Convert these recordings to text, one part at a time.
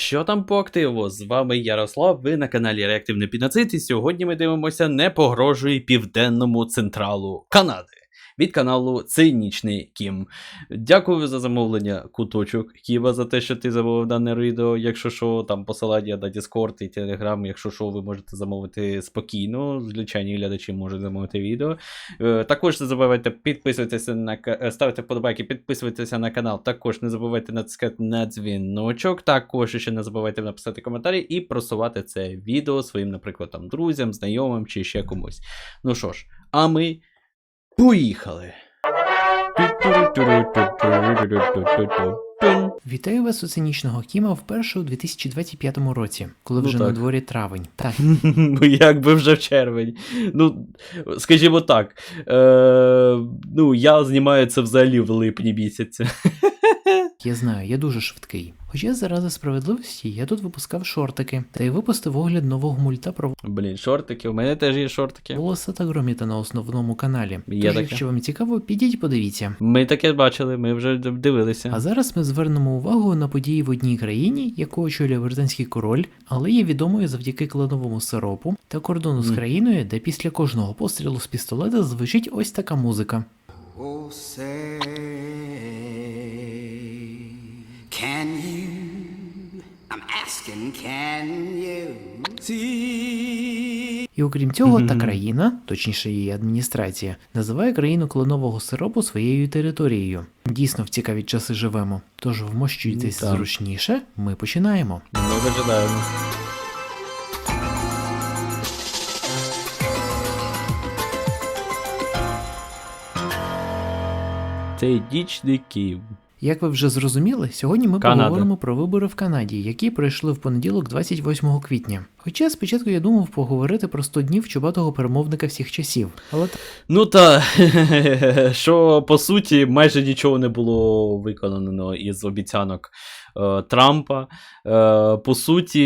Що там по активу? З вами Ярослав, ви на каналі Реактивний Піноцит, і сьогодні ми дивимося не погрожує південному централу Канади від каналу Цинічний Кім. Дякую за замовлення, куточок Ківа, за те, що ти замовив дане відео. Якщо що, там посилання на Discord і Telegram, якщо що, ви можете замовити спокійно. Звичайні глядачі можуть замовити відео. Е, Також не забувайте підписуватися на е, ставити вподобайки, підписуватися на канал. Також не забувайте натискати на дзвіночок. Також ще не забувайте написати коментарі і просувати це відео своїм, наприклад, там друзям, знайомим чи ще комусь. Ну що ж, а ми поїхали. Вітаю вас у цинічного Кіма вперше у 2025 році, коли Ну вже на дворі травень. Так, Ну, якби вже в червень. Ну, скажімо так. Е, ну, я знімаю це взагалі в липні місяці. я знаю, я дуже швидкий. Хоча заради справедливості я тут випускав шортики, та й випустив огляд нового мульта про Блін, шортики, у мене теж є шортики. волоса та громіта на основному каналі. Є Тож, таке. якщо вам цікаво, підіть подивіться. Ми таке бачили, ми вже дивилися. А зараз ми звернемо увагу на події в одній країні, яку очолює британський король, але є відомою завдяки кленовому сиропу та кордону з країною, де після кожного пострілу з пістолета звучить ось така музика. Oh, asking, can you see? І окрім цього, та країна, точніше її адміністрація, називає країну кленового сиропу своєю територією. Дійсно, в цікаві часи живемо. Тож вмощуйтесь Так. зручніше, ми починаємо. Ми дожидаємо. Це дічний Київ. Як ви вже зрозуміли, сьогодні ми Канада. поговоримо про вибори в Канаді, які пройшли в понеділок, 28 квітня. Хоча спочатку я думав поговорити про 100 днів чубатого перемовника всіх часів, але Ну та що по суті майже нічого не було виконано із обіцянок е, Трампа. Е, по суті,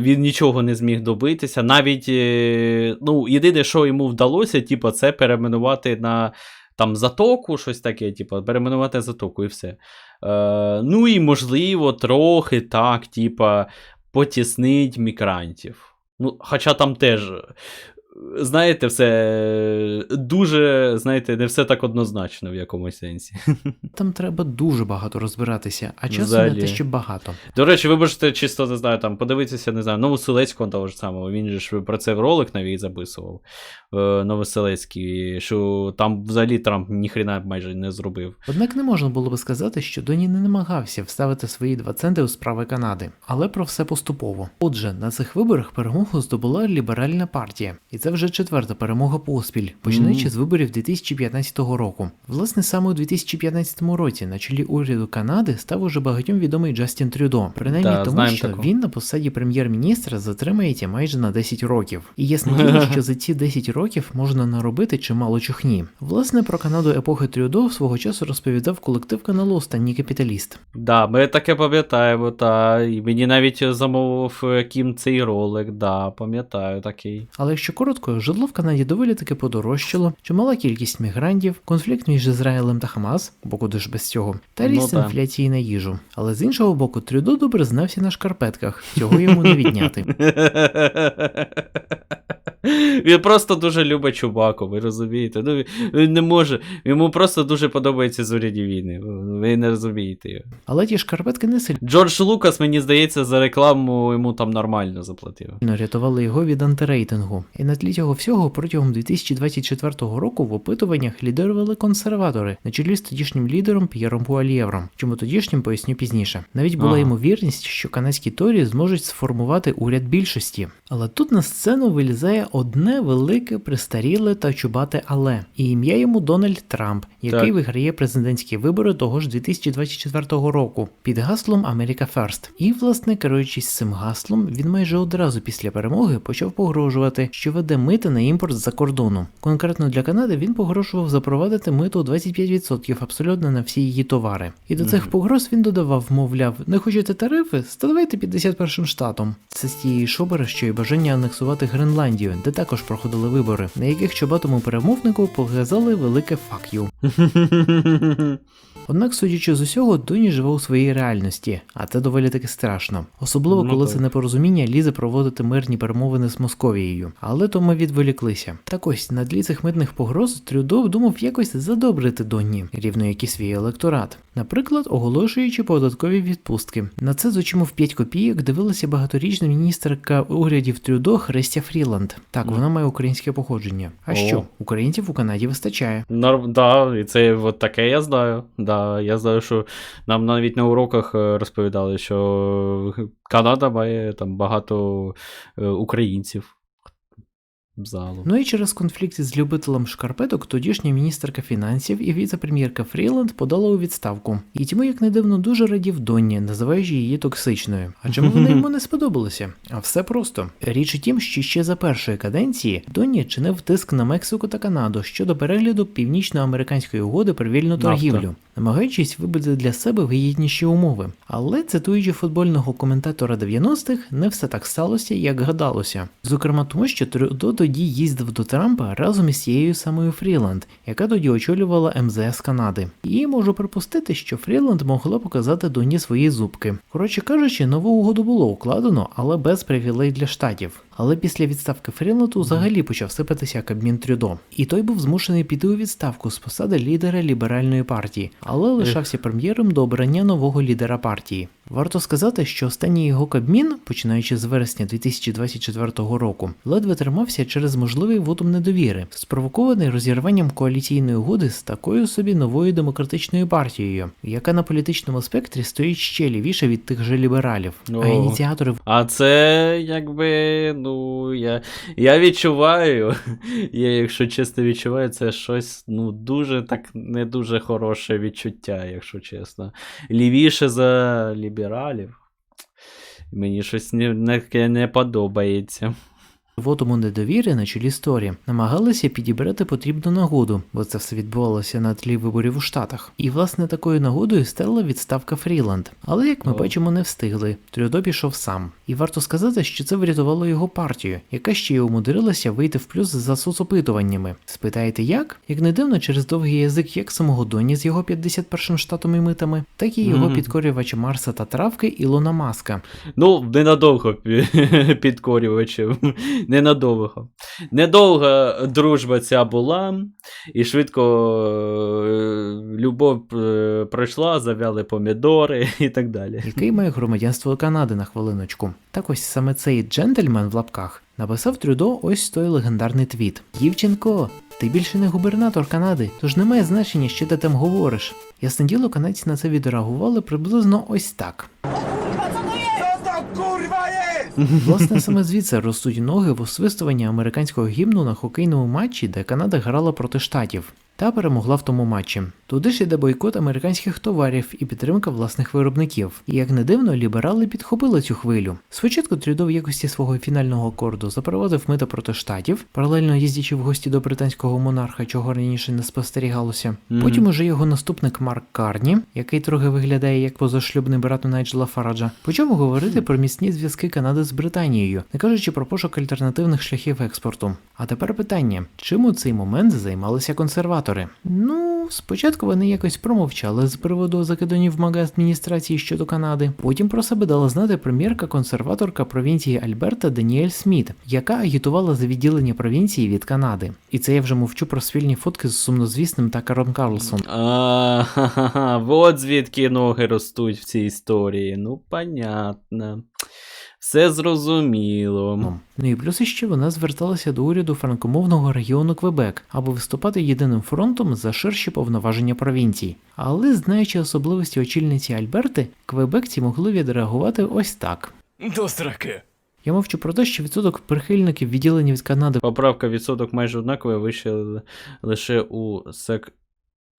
він нічого не зміг добитися. Навіть е, ну, єдине, що йому вдалося, типу, це перейменувати на там затоку, щось таке, типу, перейменувати затоку і все. Е, ну і можливо, трохи так, типа, потіснить мігрантів. Ну, хоча там теж, знаєте, все дуже, знаєте, не все так однозначно в якомусь сенсі. там треба дуже багато розбиратися, а часу не те, що багато. До речі, ви можете чисто не знаю, там подивитися, не знаю, Новоселецького того ж самого. Він же ж про це в ролик навіть записував. Е, Новоселецький, що там взагалі Трамп ніхрена майже не зробив. Однак не можна було би сказати, що Доні не намагався вставити свої два центи у справи Канади, але про все поступово. Отже, на цих виборах перемогу здобула ліберальна партія, і це вже четверта перемога поспіль, починаючи Мгм. з виборів 2015 року. Власне, саме у 2015 році на чолі уряду Канади став уже багатьом відомий Джастін Трюдо, принаймні Да, тому, що такого. він на посаді прем'єр-міністра затримається майже на 10 років. І ясна діло, що за ці 10 років можна наробити чимало чухні. Власне, про Канаду епохи Трюдо свого часу розповідав колектив каналу Останній капіталіст. Да, ми таке пам'ятаємо, та. І мені навіть замовив е, Кім цей ролик, да, пам'ятаю такий. Але якщо коротко, житло в Канаді доволі таки подорожчало, чимала кількість мігрантів, конфлікт між Ізраїлем та Хамас, бо куди ж без цього, та Ну, ріст ну, інфляції на їжу. Але з іншого боку, Трюдо добре знався на шкарпетках, цього йому не відняти. Він просто дуже любить Чубаку, ви розумієте? Ну, він- не може. Йому просто дуже подобаються зоряні війни. Ви не розумієте його. Але ті шкарпетки не сильно Джордж Лукас, мені здається, за рекламу йому там нормально заплатив. рятували його від антирейтингу. І на тлі цього всього протягом 2024 року в опитуваннях лідерували консерватори на чолі з тодішнім лідером П'єром Пуальєвром. Чому тодішнім поясню пізніше. Навіть була Ага. ймовірність, що канадські торі зможуть сформувати уряд більшості. Але тут на сцену вилізає одне велике, престаріле та чубате але. І ім'я йому Дональд Трамп, який Так. виграє президентські вибори того ж 2024 року під гаслом America First. І, власне, керуючись цим гаслом, він майже одразу після перемоги почав погрожувати, що веде мити на імпорт з-за кордону. Конкретно для Канади він погрожував запровадити мито 25% абсолютно на всі її товари. І до цих погроз він додавав, мовляв, не хочете тарифи? Ставайте 51 штатом. Це з тієї шобери, що й бажання анексувати Гренландію, де також проходили вибори, на яких чоботому перемовнику показали велике «fuck you». Однак, судячи з усього, Доні живе у своїй реальності, а це доволі таки страшно. Особливо Ну коли це непорозуміння лізе проводити мирні перемовини з Московією. Але то ми відволіклися. Так ось на тлі цих митних погроз Трюдо думав якось задобрити Донні, рівно як і свій електорат. Наприклад, оголошуючи податкові відпустки. На це з очима в 5 копійок дивилася багаторічна міністерка урядів Трюдо Христя Фріланд. Так, вона має українське походження. А О. що, українців у Канаді вистачає. Норм, да, і це от таке я знаю. Да, я знаю, що нам навіть на уроках е, розповідали, що Канада має там багато е, українців. Залу. Ну і через конфлікт із любителем шкарпеток тодішня міністерка фінансів і віце-прем'єрка Фріланд подала у відставку. І тому, як не дивно, дуже радів Донні, називаючи її токсичною. А чому вона йому не сподобалася? А все просто. Річ у тім, що ще за першої каденції Донні чинив тиск на Мексику та Канаду щодо перегляду північноамериканської угоди про вільну торгівлю, намагаючись вибити для себе вигідніші умови. Але цитуючи футбольного коментатора 90-х, не все так сталося, як гадалося. Зокрема, тому що Трюдо тоді їздив до Трампа разом із цією самою Фріланд, яка тоді очолювала МЗС Канади. І можу припустити, що Фріланд могла показати Доні свої зубки. Коротше кажучи, нову угоду було укладено, але без привілей для штатів. Але після відставки Фрінлоту взагалі почав сипатися Кабмін Трюдо. І той був змушений піти у відставку з посади лідера ліберальної партії, але лишався прем'єром до обрання нового лідера партії. Варто сказати, що останній його кабмін, починаючи з вересня 2024 року, ледве тримався через можливий вотум недовіри, спровокований розірванням коаліційної угоди з такою собі новою демократичною партією, яка на політичному спектрі стоїть ще лівіше від тих же лібералів. А О. ініціатори А це якби, ну, я, я відчуваю, я, якщо чесно відчуваю, це щось ну, дуже так не дуже хороше відчуття, якщо чесно. Лівіше за лібералів. Мені щось не, не, не подобається. Вотому недовіри на чолі сторі намагалися підібрати потрібну нагоду, бо це все відбувалося на тлі виборів у Штатах. І власне такою нагодою стала відставка Фріланд. Але як ми бачимо, не встигли. Трюдо пішов сам. І варто сказати, що це врятувало його партію, яка ще й умудрилася вийти в плюс за соцопитуваннями. Спитаєте як? Як не дивно, через довгий язик як самого Доні з його 51 штатом і митами, так і його Мгм. підкорювача Марса та травки Ілона Маска, Ну, ненадовго пі- підкорювачів. Ненадовго. Недовга дружба ця була, і швидко е, любов е, пройшла, завяли помідори і так далі. який має громадянство Канади на хвилиночку. Так ось саме цей джентльмен в лапках написав Трюдо ось той легендарний твіт: Дівчинко, ти більше не губернатор Канади, тож немає значення, що ти там говориш. Ясне діло, канадці на це відреагували приблизно ось так. Власне, саме звідси ростуть ноги в освистуванні американського гімну на хокейному матчі, де Канада грала проти штатів. Та перемогла в тому матчі. Туди ж іде бойкот американських товарів і підтримка власних виробників. І як не дивно, ліберали підхопили цю хвилю. Спочатку Трюдо в якості свого фінального акорду запровадив мита проти штатів, паралельно їздячи в гості до британського монарха, чого раніше не спостерігалося. Потім уже його наступник Марк Карні, який трохи виглядає як позашлюбний брат Найджела Фараджа, почав говорити про міцні зв'язки Канади з Британією, не кажучи про пошук альтернативних шляхів експорту. А тепер питання: чим у цей момент займалися консерватори? Ну, спочатку вони якось промовчали з приводу закидонів мага адміністрації щодо Канади. Потім про себе дала знати прем'єрка-консерваторка провінції Альберта Даніель Сміт, яка агітувала за відділення провінції від Канади. І це я вже мовчу про спільні фотки з сумнозвісним Такером Карлсон. А, ха-ха-ха, звідки ноги ростуть в цій історії. Ну, понятно. Все зрозуміло. Ну і плюс іще вона зверталася до уряду франкомовного регіону Квебек, аби виступати єдиним фронтом за ширші повноваження провінцій. Але, знаючи особливості очільниці Альберти, квебекці могли відреагувати ось так. До сраки. Я мовчу про те, що відсоток прихильників відділення від Канади Поправка відсоток майже однаковий, вище лише у сак...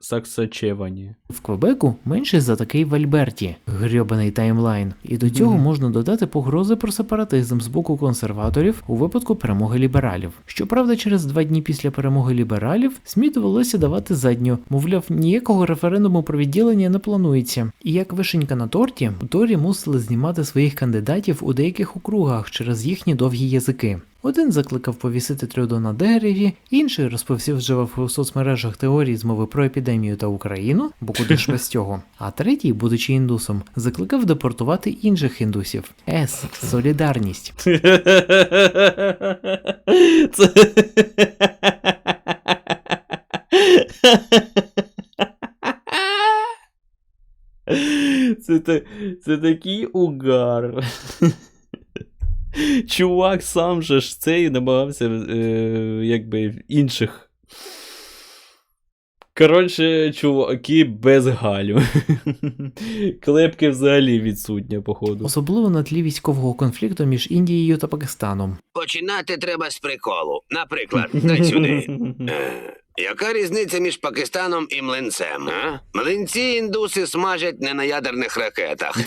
Саксачевані. в Квебеку менший за такий в Альберті, грьобаний таймлайн. І до цього Мгм. можна додати погрози про сепаратизм з боку консерваторів у випадку перемоги лібералів. Щоправда, через два дні після перемоги лібералів СМІ довелося давати задню, мовляв, ніякого референдуму про відділення не планується. І як вишенька на торті, Торі мусили знімати своїх кандидатів у деяких округах через їхні довгі язики. Один закликав повісити Трюдо на дереві, інший розповсюджував у соцмережах теорії змови про епідемію та Україну, бо куди ж без цього. А третій, будучи індусом, закликав депортувати інших індусів. С. Солідарність. Це... Це, та- це такий угар. Чувак сам же ж цей намагався е, якби інших. Коротше, чуваки без галю. Клепки взагалі відсутня, походу. Особливо на тлі військового конфлікту між Індією та Пакистаном. Починати треба з приколу. Наприклад, дай сюди. Е, Яка різниця між Пакистаном і млинцем? А? Млинці індуси смажать не на ядерних ракетах.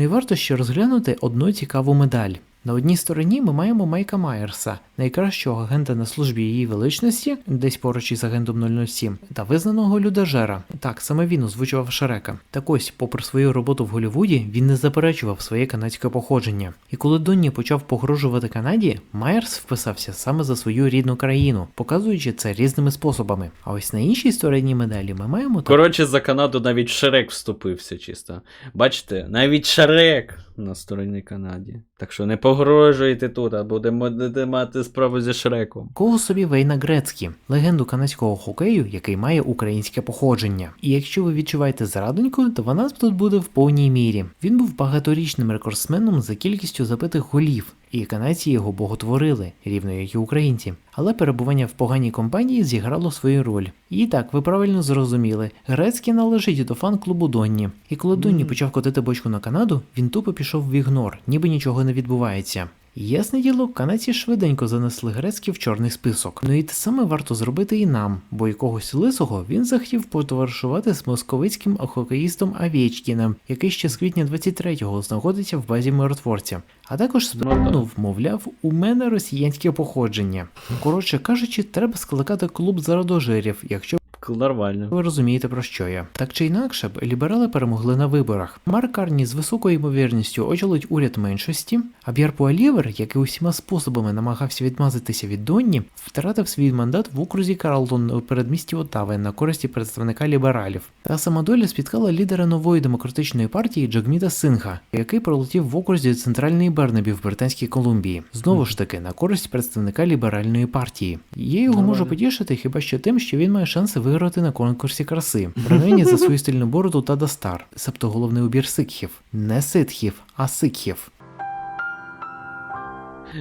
Ну і варто ще розглянути одну цікаву медаль. На одній стороні ми маємо Майка Майерса, найкращого агента на службі її величності, десь поруч із агентом 007, та визнаного людожера. Так, саме він озвучував Шрека. Так ось, попри свою роботу в Голлівуді, він не заперечував своє канадське походження. І коли Донні почав погрожувати Канаді, Майерс вписався саме за свою рідну країну, показуючи це різними способами. А ось на іншій стороні медалі ми маємо так. Коротше, за Канаду навіть Шрек вступився чисто. Бачите, навіть Шрек на стороні Канаді. Так що не погрожуйте тут, а будемо мати справу зі Шреком. Кого собі Вейна Грецькі, легенду канадського хокею, який має українське походження. І якщо ви відчуваєте зрадоньку, то вона тут буде в повній мірі. Він був багаторічним рекордсменом за кількістю забитих голів. І канадці його боготворили, рівно як і українці. Але перебування в поганій компанії зіграло свою роль. І так, ви правильно зрозуміли, Грецький належить до фан-клубу Донні. І коли Донні почав котити бочку на Канаду, він тупо пішов в ігнор, ніби нічого не відбувається. Ясне діло, канадці швиденько занесли Грецький в чорний список. Ну і те саме варто зробити і нам, бо якогось лисого він захотів потоваришувати з московицьким хокеїстом Авєчкіним, який ще з квітня 23-го знаходиться в базі миротворця. А також спригнув, мовляв, у мене росіянське походження. Коротше кажучи, треба скликати клуб зарадожирів, якщо Нормально. ви розумієте про що я. Так чи інакше б ліберали перемогли на виборах. Марк Карні з високою ймовірністю очолить уряд меншості, а Б'єр Пуалєвер, який усіма способами намагався відмазатися від Донні, втратив свій мандат в окрузі Карлтон у передмісті Отави на користі представника лібералів. Та сама доля спіткала лідера нової демократичної партії Джагміта Синха, який пролетів в окрузі центральної Бернебі в Британській Колумбії. Знову ж таки, на користь представника ліберальної партії. Я його можу Нормально. потішити хіба що тим, що він має шанси виграти на конкурсі краси, принаймні за свою стильну бороду та дастар, себто головний убір сикхів, не ситхів, а сикхів.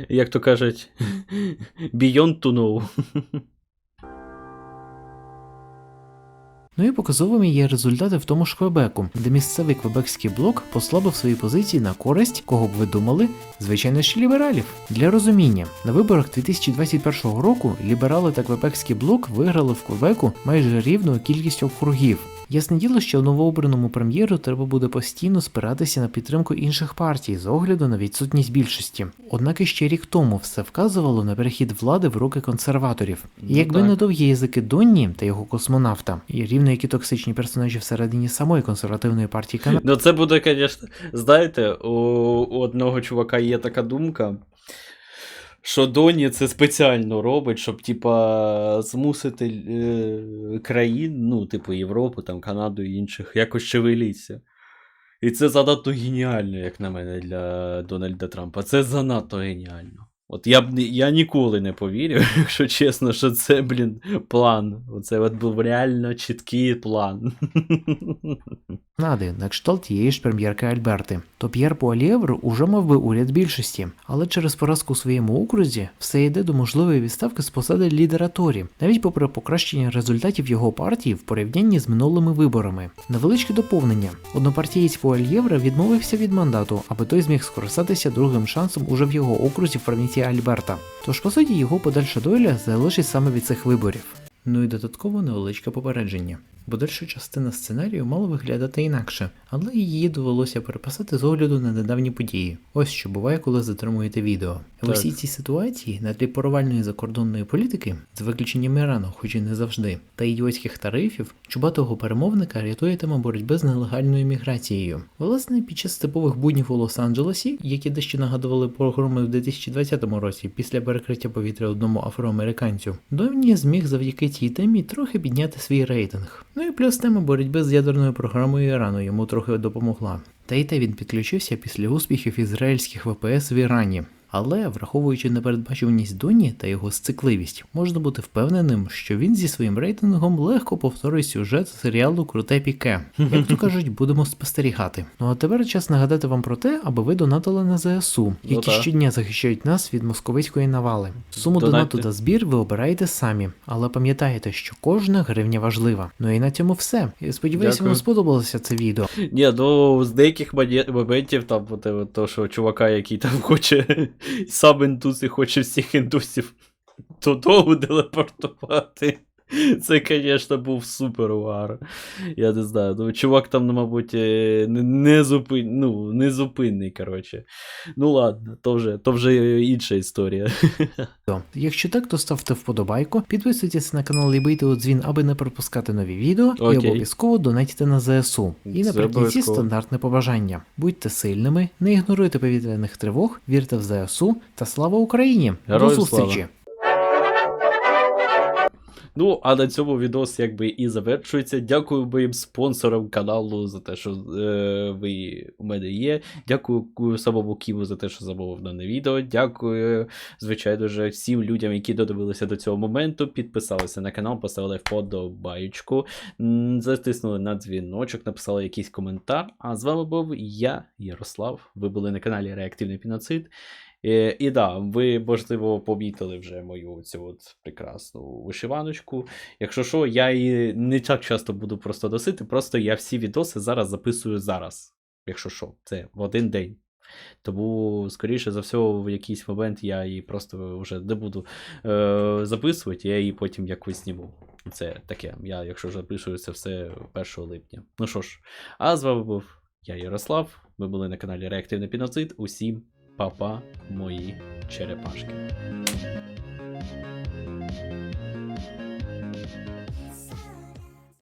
Як то кажуть, beyond to know. Ну і показовими є результати в тому ж Квебеку, де місцевий квебекський блок послабив свої позиції на користь, кого б ви думали, звичайно ж лібералів. Для розуміння, на виборах 2021 року ліберали та квебекський блок виграли в Квебеку майже рівну кількістю округів. Ясне діло, що новообраному прем'єру треба буде постійно спиратися на підтримку інших партій з огляду на відсутність більшості. Однак іще рік тому все вказувало на перехід влади в руки консерваторів. І Ну якби не довгі язики Донні та його космонавта, і рівно як і токсичні персонажі всередині самої консервативної партії Канади, Ну, це буде, звісно, знаєте, у одного чувака є така думка. Що Доні це спеціально робить, щоб, типа, змусити е, країн, ну, типу, Європу, там, Канаду і інших, якось шевеліться. І це занадто геніально, як на мене, для Дональда Трампа. Це занадто геніально. От я б я ніколи не повірив, якщо чесно, що це, блін, план. Оце от був реально чіткий план. на кшталт тієї ж прем'єрки Альберти, то П'єр Пуалєвр уже мав би уряд більшості, але через поразку у своєму окрузі все йде до можливої відставки з посади лідера Торі, навіть попри покращення результатів його партії в порівнянні з минулими виборами. Невеличке доповнення: однопартієць Пуальєвра відмовився від мандату, аби той зміг скористатися другим шансом уже в його окрузі в провінції Альберта. Тож, по суті, його подальша доля залежить саме від цих виборів. Ну і додатково невеличке попередження. Бо дальша частина сценарію мала виглядати інакше, але її довелося переписати з огляду на недавні події. Ось що буває, коли затримуєте відео. В Так. усій цій ситуації на тлі провальної закордонної політики, з виключенням Ірану, хоч і не завжди, та ідіотських тарифів, чубатого перемовника рятує тема боротьби з нелегальною міграцією. Власне, під час типових буднів у Лос-Анджелесі, які дещо нагадували погроми в 2020 році після перекриття повітря одному афроамериканцю, Довні зміг завдяки цій темі трохи підняти свій рейтинг. Ну і плюс тема боротьби з ядерною програмою Ірану йому трохи допомогла. Та й те він підключився після успіхів ізраїльських ВПС в Ірані. Але, враховуючи непередбачуваність Доні та його сцикливість, можна бути впевненим, що він зі своїм рейтингом легко повторить сюжет серіалу Круте піке. Як то кажуть, будемо спостерігати. Ну а тепер час нагадати вам про те, аби ви донатили на ЗСУ, які Ну щодня захищають нас від московицької навали. Суму донату та збір ви обираєте самі, але пам'ятайте, що кожна гривня важлива. Ну і на цьому все. Я сподіваюся, вам сподобалося це відео. Ні, ну з деяких моментів там от, е, то, що чувака, який там хоче сам індус і хоче всіх індусів додому телепортувати. Це, звісно, був супер угар. Я не знаю. Ну, чувак там, ну, мабуть, е, не, зупин, ну, не зупинний, коротше. Ну ладно, то вже, то вже інша історія. Якщо так, то ставте вподобайку, підписуйтесь на канал і бийте у дзвін, аби не пропускати нові відео, і обов'язково донатьте на ЗСУ. І наприкінці стандартне побажання. Будьте сильними, не ігноруйте повітряних тривог, вірте в ЗСУ та слава Україні! Героям До зустрічі! слава! Ну, а на цьому відос якби і завершується. Дякую моїм спонсорам каналу за те, що е, ви у мене є. Дякую ку- самому Ківу за те, що замовив дане відео. Дякую, звичайно ж, всім людям, які додивилися до цього моменту, підписалися на канал, поставили вподобаючку, м, затиснули на дзвіночок, написали якийсь коментар. А з вами був я, Ярослав. Ви були на каналі Реактивний Піноцид. Е, і да, ви, можливо, помітили вже мою цю от прекрасну вишиваночку. Якщо що, я її не так часто буду просто носити, просто я всі відоси зараз записую зараз. Якщо що, це в один день. Тому, скоріше за все, в якийсь момент я її просто вже не буду е, записувати, я її потім якось зніму. Це таке. Я, якщо записую це все 1 липня. Ну що ж, а з вами був я, Ярослав. Ви були на каналі Реактивний Піноцид. Усім па-па, мої черепашки.